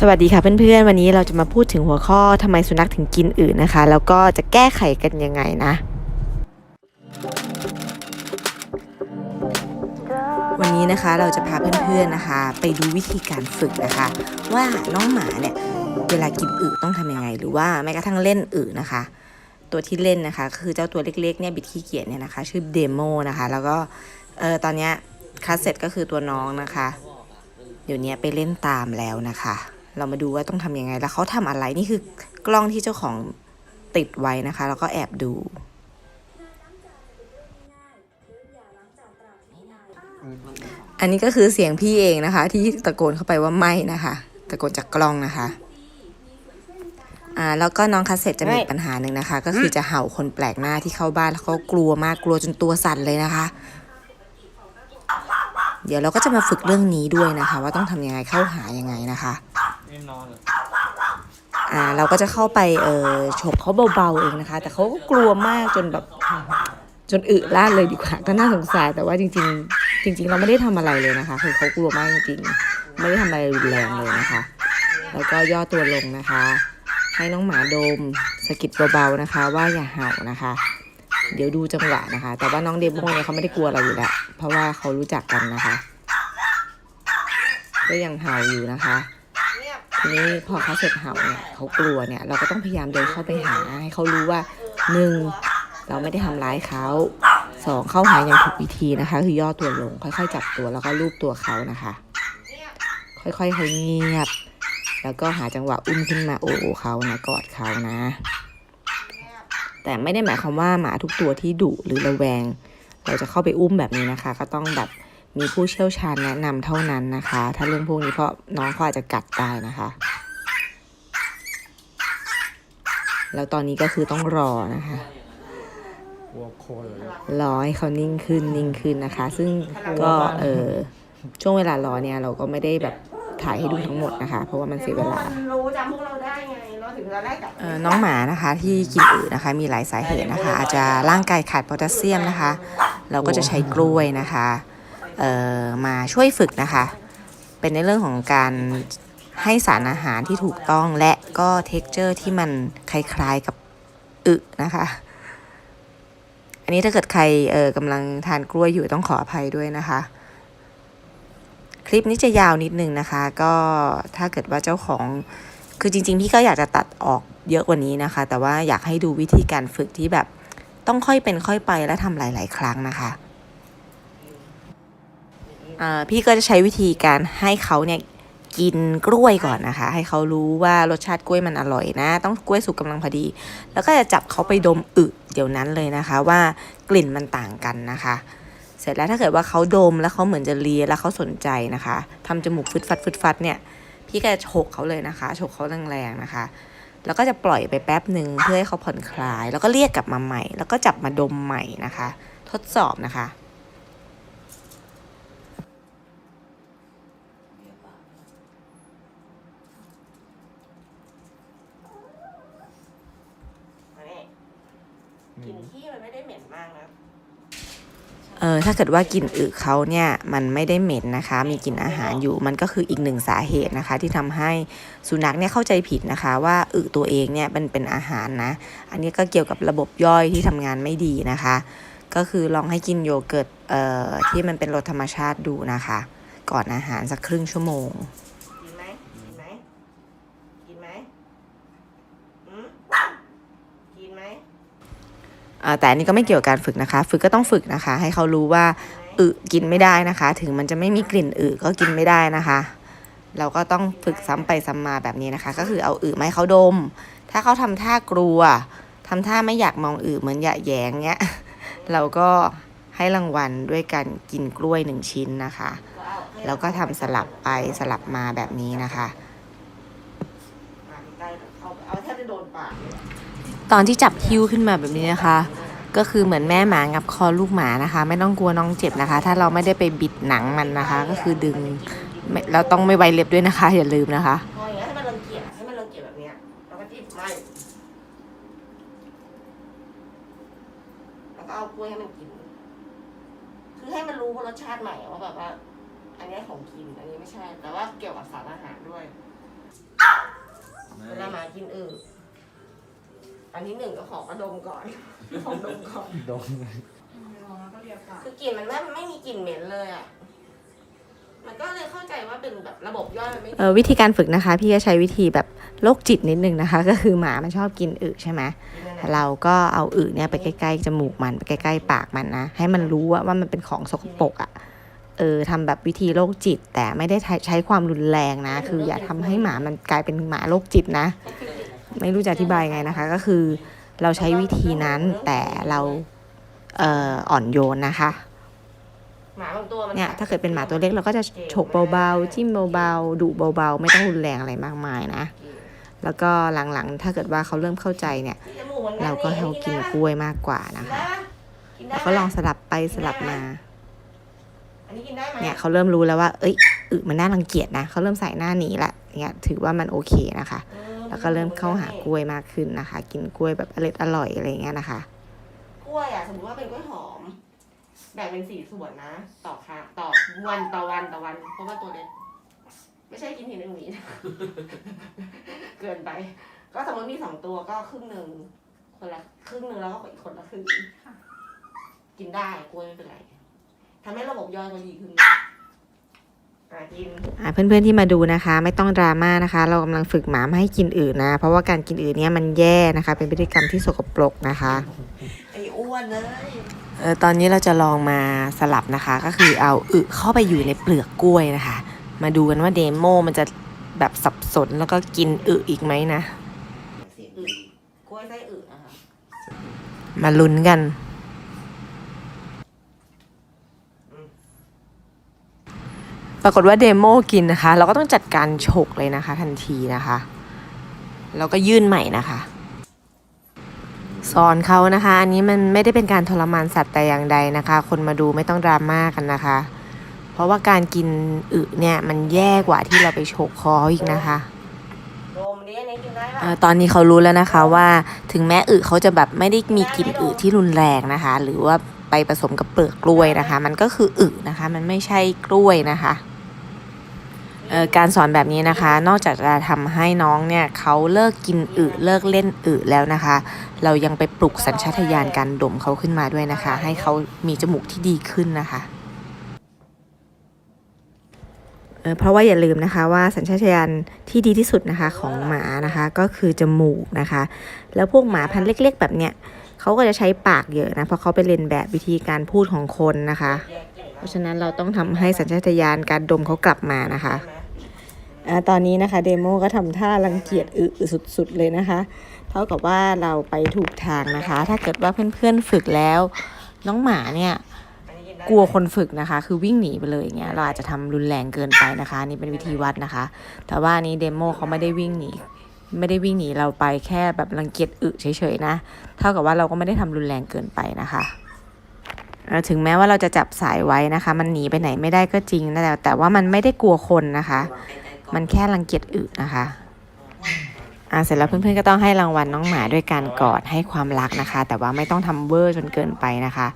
สวัสดีค่ะเพื่อนๆ วันนี้เราจะมาพูดถึงหัวข้อทำไมสุนัขถึงกินอื่นนะคะ แล้วก็จะแก้ไขกันยังไงนะ วันนี้นะคะเราจะพาเพื่อนๆนะคะ ไปดูวิธีการฝึกนะคะ ว่าน้องหมาเนี่ยเวลากินอึต้องทำยังไง หรือว่าแม้กระทั่งเล่นอึนะคะ ตัวที่เล่นนะคะ คือเจ้าตัวเล็กๆเนี่ยบิดขี้เกียจเนี่ยนะคะ ชื่อเดโมนะคะ แล้วก็เออตอนเนี้ยคลาสเซ็ตก็คือตัวน้องนะคะ เดี๋ยวนี้ไปเล่นตามแล้วนะคะ เรามาดูว่าต้องทำยังไง แล้วเขาทำอะไรนี่คือกล้องที่เจ้าของติดไว้นะคะ แล้วก็แอบดูอันนี้ก็คือเสียงพี่เองนะคะ ที่ตะโกนเข้าไปว่าไม่นะคะ ตะโกนจากกล้องนะคะอ่าแล้วก็น้องคาสเซ็ตจะมีปัญหาหนึ่งนะคะ ก็คือจะเห่าคนแปลกหน้าที่เข้าบ้านแล้วเขากลัวมากกลัวจนตัวสั่นเลยนะคะ เดี๋ยวเราก็จะมาฝึกเรื่องนี้ด้วยนะคะ ว่าต้องทำยังไงเข้าหายังไงนะคะ อ่าเราก็จะเข้าไปเออฉกเขาเบาๆเองนะคะ แต่เขาก็กลัวมากจนแบบจนอึล่าเลยดีกว่า ก็น่าสงสารแต่ว่าจริง ๆ จริง ๆ เราไม่ได้ทำอะไรเลยนะคะคือเขากลัวมากจริงๆไม่ได้ทำอะไรรุนแรงเลยนะคะ แล้วก็ย่อตัวลงนะคะ ให้น้องหมาดมสะกิดเบาๆนะคะ ว่าอย่าเห่านะคะ เดี๋ยวดูจังหวะนะคะ แต่ว่าน้องเดโมเนี่ยเขาไม่ได้กลัวเราอยู่แล้วเพราะว่าเขารู้จักกันนะคะ ก็ยังเห่าอยู่นะคะ นี้พอเขาเสร็จเห่าเนี่ยเขากลัวเนี่ย เราก็ต้องพยายามเดินเข้าไปหาให้เขารู้ว่าหนึ่งเราไม่ได้ทำร้ายเขาสองเข้าหาอย่างถูกวิธีนะคะ คือย่อตัวลง ค่อยๆ จับตัวแล้วก็ลูบตัวเขานะคะ ค่อยๆให้เงียบ แล้วก็หาจังหวะอุ้มขึ้นมาโอบเขานะกอดเขานะ แต่ไม่ได้หมายความว่าหมาทุกตัวที่ดุหรือระแวง เราจะเข้าไปอุ้มแบบนี้นะคะ ก็ต้องแบบ มีผู้เชี่ยวชาญแนะนำเท่านั้นนะคะ ถ้าเรื่องพวกนี้เพราะน้องเขาอาจจะกัดได้นะคะ แล้วตอนนี้ก็คือต้องรอนะคะกลัวโคตรเลยรอให้เขานิ่งขึ้นนิ่งขึ้นนะคะ ซึ่งก็เออช่วงเวลารอเนี่ยเราก็ไม่ได้แบบถ่ายให้ดูทั้งหมดนะคะ เพราะว่ามันเสียเวลารู้จำพวกเราได้ไงเราถึงเราได้กลับเอ่อน้องหมานะคะที่กินอึนะคะ มีหลายสาเหตุนะคะ อาจจะร่างกายขาดโพแทสเซียมนะคะ เราก็จะใช้กล้วยนะคะเอ่อ มาช่วยฝึกนะคะ เป็นในเรื่องของการให้สารอาหารที่ถูกต้องและก็เท็กเจอร์ที่มันคล้ายๆกับอึนะคะ อันนี้ถ้าเกิดใครเออกำลังทานกล้วยอยู่ต้องขออภัยด้วยนะคะ คลิปนี้จะยาวนิดนึงนะคะ ก็ถ้าเกิดว่าเจ้าของคือจริง ๆ พี่ก็อยากจะตัดออกเยอะกว่านี้นะคะ แต่ว่าอยากให้ดูวิธีการฝึกที่แบบต้องค่อยเป็นค่อยไปและทำหลาย ๆ ครั้งนะคะ พี่ก็จะใช้วิธีการให้เขาเนี่ยกินกล้วยก่อนนะคะ ให้เขารู้ว่ารสชาติกล้วยมันอร่อยนะ ต้องกล้วยสุกกำลังพอดี แล้วก็จะจับเขาไปดมอึเดี๋ยวนั้นเลยนะคะ ว่ากลิ่นมันต่างกันนะคะ เสร็จแล้วถ้าเกิดว่าเขาดมแล้วเขาเหมือนจะเลียแล้วเขาสนใจนะคะทำจมูกฟึดฟัดฟึดฟัดเนี่ย พี่ก็จะฉกเขาเลยนะคะฉกเขาแรงๆนะคะ แล้วก็จะปล่อยไปแป๊บหนึ่งเพื่อให้เขาผ่อนคลาย แล้วก็เรียกกลับมาใหม่ แล้วก็จับมาดมใหม่นะคะ ทดสอบนะคะ กลิ่นขี้มันไม่ได้เหม็นมากนะ เออถ้าเกิดว่ากลิ่นอึเขาเนี่ยมันไม่ได้เหม็นนะคะ มีกลิ่นอาหารอยู่มันก็คืออีกหนึ่งสาเหตุนะคะ ที่ทำให้สุนัขเนี่ยเข้าใจผิดนะคะ ว่าอึตัวเองเนี่ยมันเป็นอาหารนะ อันนี้ก็เกี่ยวกับระบบย่อยที่ทำงานไม่ดีนะคะ ก็คือลองให้กินโยเกิร์ตเอ่อที่มันเป็นรสธรรมชาติดูนะคะ ก่อนอาหารสักครึ่งชั่วโมง กินไหมกินไหมกินไหมอืมกินไหม อ่า แต่อันนี้ก็ไม่เกี่ยวกับการฝึกนะคะ ฝึกก็ต้องฝึกนะคะ ให้เขารู้ว่าอึกินไม่ได้นะคะ ถึงมันจะไม่มีกลิ่นอึก็กินไม่ได้นะคะ เราก็ต้องฝึกซ้ำไปซ้ำมาแบบนี้นะคะ ก็คือเอาอึมาให้เขาดม ถ้าเขาทำท่ากลัวทำท่าไม่อยากมองอึเหมือนอยาแยงเงี้ยเราก็ให้รางวัลด้วยการกินกล้วยหนึ่งชิ้นนะคะ แล้วก็ทำสลับไปสลับมาแบบนี้นะคะ ตอนที่จับคิ้วขึ้นมาแบบนี้นะคะ ก็คือเหมือนแม่หมางับคอลูกหมานะคะ ไม่ต้องกลัวน้องเจ็บนะคะ ถ้าเราไม่ได้ไปบิดหนังมันนะคะ ก็คือดึงเราต้องไม่ไวเล็บด้วยนะคะ อย่าลืมนะคะพออย่างเงี้ให้มันรังเกียจให้มันรังเกียจแบบนี้แล้วก็จิ้มไม่แล้วก็เอากล้วยให้มันกิน คือให้มันรู้รสชาติใหม่ว่าแบบว่า อันนี้ของกิน อันนี้ไม่ใช่ แต่ว่าเกี่ยวกับสารอาหารด้วยเวลามากินอื่น อันที่หนึ่งก็ขอกระดมก่อน ขอดมก่อนดงคือกลิ่นมันไม่ไม่มีกลิ่นเหม็นเลยอะ มันก็เลยเข้าใจว่าเป็นแบบระบบย่อยมันไม่ดีเออวิธีการฝึกนะคะ พี่ก็ใช้วิธีแบบโรคจิตนิดนึงนะคะ ก็คือหมามันชอบกินอึใช่ไหมนั่นน่ะเราก็เอาอึเนี่ยไปใกล้ๆจมูกมันไปใกล้ๆปากมันนะ ให้มันรู้ว่าว่ามันเป็นของสกปรกอะ่ะเออทำแบบวิธีโรคจิต แต่ไม่ได้ใช้ใช้ความรุนแรงนะ คืออย่าทำให้หมามันกลายเป็นหมาโรคจิตนะ ไม่รู้จะอธิบายไงนะคะ ก็คือเราใช้วิธีนั้นแต่เราเอ่ออ่อนโยนนะคะหมาบางตัวมันเนี่ยถ้าเกิดเป็นหมาตัวเล็กเราก็จะฉกเบาๆจิ้มเบาๆดุเบาๆ ไม่ต้องรุนแรงอะไรมากมายนะ แล้วก็หลังๆ ถ้าเกิดว่าเขาเริ่มเข้าใจเนี่ยจมูกหมือนนเราก็ให้เขากินกล้วยมากกว่านะคะกินได้ก็ลองสลับไปสลับมาอันนี้กินได้ไหมเนี่ยเขาเริ่มรู้แล้วว่า เอ้ยอึมันน่ารังเกียจนะเขาเริ่มใส่หน้าหนีละเนี่ยถือว่ามันโอเคนะคะออ แล้วก็เริ่มเข้าหากล้วยมากขึ้นนะคะ กินกล้วยแบบอร่อยอร่อยอะไรอย่างเงี้ยนะคะ กล้วยอะสมมติว่าเป็นกล้วยหอม แบ่งเป็นสี่ส่วนนะ ต่อค่ะต่อวันต่อวันต่อวัน เพราะว่าตัวเล็กไม่ใช่กินทีหนึ่งหวีนะเกินไป ก็สมมติมีสองตัวก็ครึ่งหนึ่งคนละครึ่งหนึ่งแล้วก็อีกคนละครึ่งกินได้กล้วยไม่เป็นไรทำให้ระบบย่อยมันดีขึ้นอะกิน อ่าเพื่อนๆที่มาดูนะคะ ไม่ต้องดราม่านะคะ เรากำลังฝึกหมาไม่ให้กินอื่นนะ เพราะว่าการกินอื่นเนี่ยมันแย่นะคะ เป็นพฤติกรรมที่สกปรกนะคะไอ้อ้วนเลยเออตอนนี้เราจะลองมาสลับนะคะ ก็คือเอาอึเข้าไปอยู่ในเปลือกกล้วยนะคะ มาดูกันว่าเดโมมันจะแบบสับสนแล้วก็กินอึอีกไหมนะกล้วยไส้อึนะคะมาลุ้นกัน ปรากฏว่าเดโมกินนะคะ เราก็ต้องจัดการฉกเลยนะคะ ทันทีนะคะแล้วก็ยื่นใหม่นะคะ สอนเขานะคะ อันนี้มันไม่ได้เป็นการทรมานสัตว์แต่อย่างใดนะคะ คนมาดูไม่ต้องดราม่ากันนะคะ เพราะว่าการกินอึเนี่ยมันแย่กว่าที่เราไปฉกคออีกนะคะออตอนนี้เขารู้แล้วนะคะว่าถึงแม้อึเขาจะแบบไม่ได้มีกลิ่นอึที่รุนแรงนะคะ หรือว่าไปผสมกับเปลือกกล้วยนะคะ มันก็คืออึนะคะ มันไม่ใช่กล้วยนะคะ การสอนแบบนี้นะคะ นอกจากจะทำให้น้องเนี่ยเขาเลิกกินอึเลิกเล่นอึแล้วนะคะ เรายังไปปลุกสัญชาตญาณการดมเขาขึ้นมาด้วยนะคะ ให้เขามีจมูกที่ดีขึ้นนะคะเเพราะว่าอย่าลืมนะคะว่าสัญชาตญาณที่ดีที่สุดนะคะของหมานะคะก็คือจมูกนะคะ แล้วพวกหมาพันธุ์เล็ก ๆ แบบเนี้ยเขาก็จะใช้ปากเยอะนะเพราะเขาไปเรียนแบบวิธีการพูดของคนนะคะ ราะฉะนั้นเราต้องทำให้สัญชาตญาณการดมเขากลับมานะคะอ่าตอนนี้นะคะเดโมก็ทำท่ารังเกียจอึสุดๆเลยนะคะ เท่ากับว่าเราไปถูกทางนะคะ ถ้าเกิดว่าเพื่อนๆฝึกแล้ว น้องหมาเนี่ยกลัวคนฝึกนะคะ คือวิ่งหนีไปเลยอย่างเงี้ยเราอาจจะทำรุนแรงเกินไปนะคะ นี่เป็นวิธีวัดนะคะ แต่ว่านี้เดโมเขาไม่ได้วิ่งหนี ไม่ได้วิ่งหนีเราไปแค่แบบรังเกียจอึเฉยๆนะ เท่ากับว่าเราก็ไม่ได้ทำรุนแรงเกินไปนะคะ ถึงแม้ว่าเราจะจับสายไว้นะคะ มันหนีไปไหนไม่ได้ก็จริงนะแต่แต่ว่ามันไม่ได้กลัวคนนะคะ มันแค่รังเกียจอึนะคะอ่าเสร็จแล้วเพื่อนๆก็ต้องให้รางวัลน้องหมาด้วยการกอดให้ความรักนะคะ แต่ว่าไม่ต้องทำเวอร์จนเกินไปนะคะ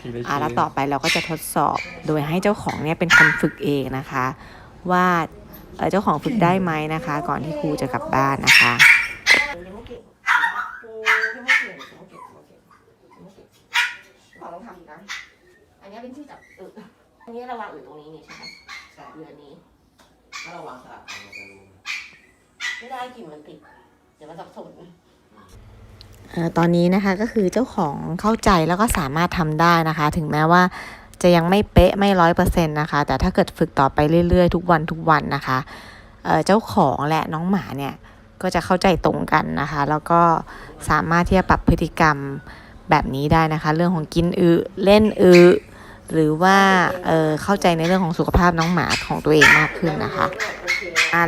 ทีละอ่าชิ้นแล้วต่อไปเราก็จะทดสอบโดยให้เจ้าของเนี่ยเป็นคนฝึกเองนะคะ ว่าเอ่อเจ้าของฝึกได้ไหมนะคะ ก่อนที่ครูจะกลับบ้านนะคะ ยังไม่เก่งยังไม่เก่งยังไม่เก่งยังไม่เก่งยังไม่เก่งขอลองทำอีกนะ อันนี้เป็นที่จับอึอันนี้ระวังอึตรงนี้นี่ใช่ไหมใช่เรือนี้ ถ้าเราวางสลับกันเราจะรู้ไม่ได้กลิ่นมันติด เดี๋ยวมันสับสน เอ่อตอนนี้นะคะก็คือเจ้าของเข้าใจแล้วก็สามารถทำได้นะคะ ถึงแม้ว่าจะยังไม่เป๊ะไม่ร้อยเปอร์เซ็นต์นะคะ แต่ถ้าเกิดฝึกต่อไปเรื่อยๆ ทุกวันทุกวันนะคะเอ่อเจ้าของและน้องหมาเนี่ย ก็จะเข้าใจตรงกันนะคะ แล้วก็สามารถที่จะปรับพฤติกรรมแบบนี้ได้นะคะ เรื่องของกินอึเล่นอึ หรือว่าเอ่อเข้าใจในเรื่องของสุขภาพน้องหมาของตัวเองมากขึ้นนะคะ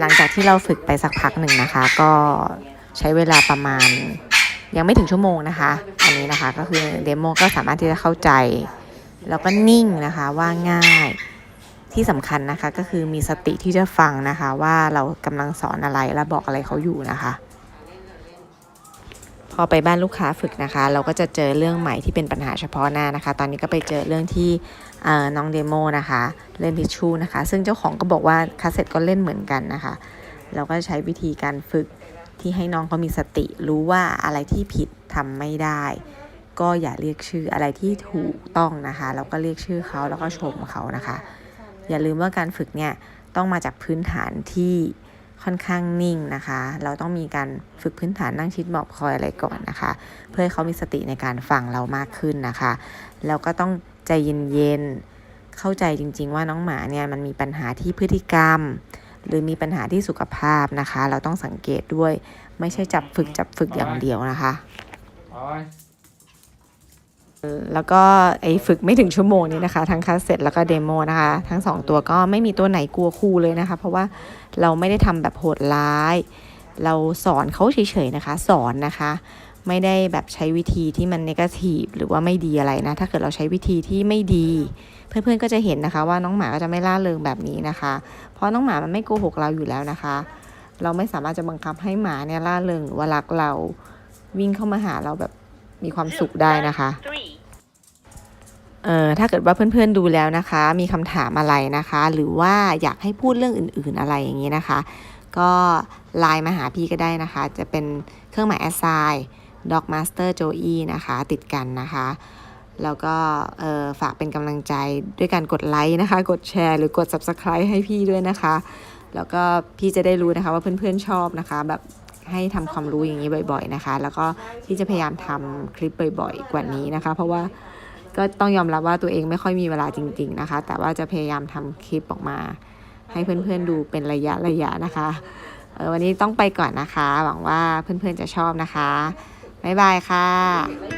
หลังจากที่เราฝึกไปสักพักหนึ่งนะคะ ก็ใช้เวลาประมาณยังไม่ถึงชั่วโมงนะคะ อันนี้นะคะก็คือเดโมก็สามารถที่จะเข้าใจ แล้วก็นิ่งนะคะว่าง่ายที่สำคัญนะคะก็คือมีสติที่จะฟังนะคะ ว่าเรากำลังสอนอะไรและบอกอะไรเขาอยู่นะคะ พอไปบ้านลูกค้าฝึกนะคะ เราก็จะเจอเรื่องใหม่ที่เป็นปัญหาเฉพาะหน้านะคะ ตอนนี้ก็ไปเจอเรื่องที่น้องเดโมนะคะ เล่นทิชชู่นะคะ ซึ่งเจ้าของก็บอกว่าคาเซ็ตก็เล่นเหมือนกันนะคะ เราก็ใช้วิธีการฝึกที่ให้น้องเขามีสติ รู้ว่าอะไรที่ผิดทำไม่ได้ ก็อย่าเรียกชื่ออะไรที่ถูกต้องนะคะแล้วก็เรียกชื่อเขาแล้วก็ชมเขานะคะ อย่าลืมว่าการฝึกเนี่ยต้องมาจากพื้นฐานที่ ค่อนข้างนิ่งนะคะ เราต้องมีการฝึกพื้นฐานนั่งชิดหมอบคอยอะไรก่อนนะคะ เพื่อให้เขามีสติในการฟังเรามากขึ้นนะคะ แล้วก็ต้องใจเย็นๆ เข้าใจจริง ๆ ว่าน้องหมาเนี่ยมันมีปัญหาที่พฤติกรรม หรือมีปัญหาที่สุขภาพนะคะ เราต้องสังเกตด้วย ไม่ใช่จับฝึกจับฝึกอย่างเดียวนะคะ แล้วก็ไอ้ฝึกไม่ถึงชั่วโมงนี้นะคะ ทั้งคัสเซ็ตแล้วก็เดโมนะคะ ทั้งสองตัวก็ไม่มีตัวไหนกลัวครูเลยนะคะ เพราะว่าเราไม่ได้ทำแบบโหดร้าย เราสอนเขาเฉยๆนะคะ สอนนะคะ ไม่ได้แบบใช้วิธีที่มันนกาทีฟหรือว่าไม่ดีอะไรนะ ถ้าเกิดเราใช้วิธีที่ไม่ดี เพื่อนๆก็จะเห็นนะคะ ว่าน้องหมาก็จะไม่ล่าเริงแบบนี้นะคะ เพราะน้องหมามันไม่โกหกเราอยู่แล้วนะคะ เราไม่สามารถจะบังคับให้หมาเนี่ยล่าเริงหรือว่ารักเราวิ่งเข้ามาหาเราแบบ มีความสุขได้นะคะเอ่อถ้าเกิดว่าเพื่อนๆดูแล้วนะคะ มีคำถามอะไรนะคะ หรือว่าอยากให้พูดเรื่องอื่นๆอะไรอย่างนี้นะคะ ก็ไลน์มาหาพี่ก็ได้นะคะ จะเป็นเครื่องหมาย assign dog master joey นะคะ ติดกันนะคะ แล้วก็เอ่อฝากเป็นกำลังใจด้วยการกดไลค์นะคะ กดแชร์หรือกด subscribe ให้พี่ด้วยนะคะ แล้วก็พี่จะได้รู้นะคะว่าเพื่อนๆชอบนะคะ แบบ ให้ทำความรู้อย่างนี้บ่อย ๆนะคะ แล้วก็ที่จะพยายามทำคลิปบ่อย ๆ กว่านี้นะคะ เพราะว่าก็ต้องยอมรับว่าตัวเองไม่ค่อยมีเวลาจริง ๆนะคะ แต่ว่าจะพยายามทำคลิปออกมา ให้เพื่อนๆดูเป็นระยะระยะนะคะเออวันนี้ต้องไปก่อนนะคะ หวังว่าเพื่อนๆจะชอบนะคะบ๊ายบายค่ะ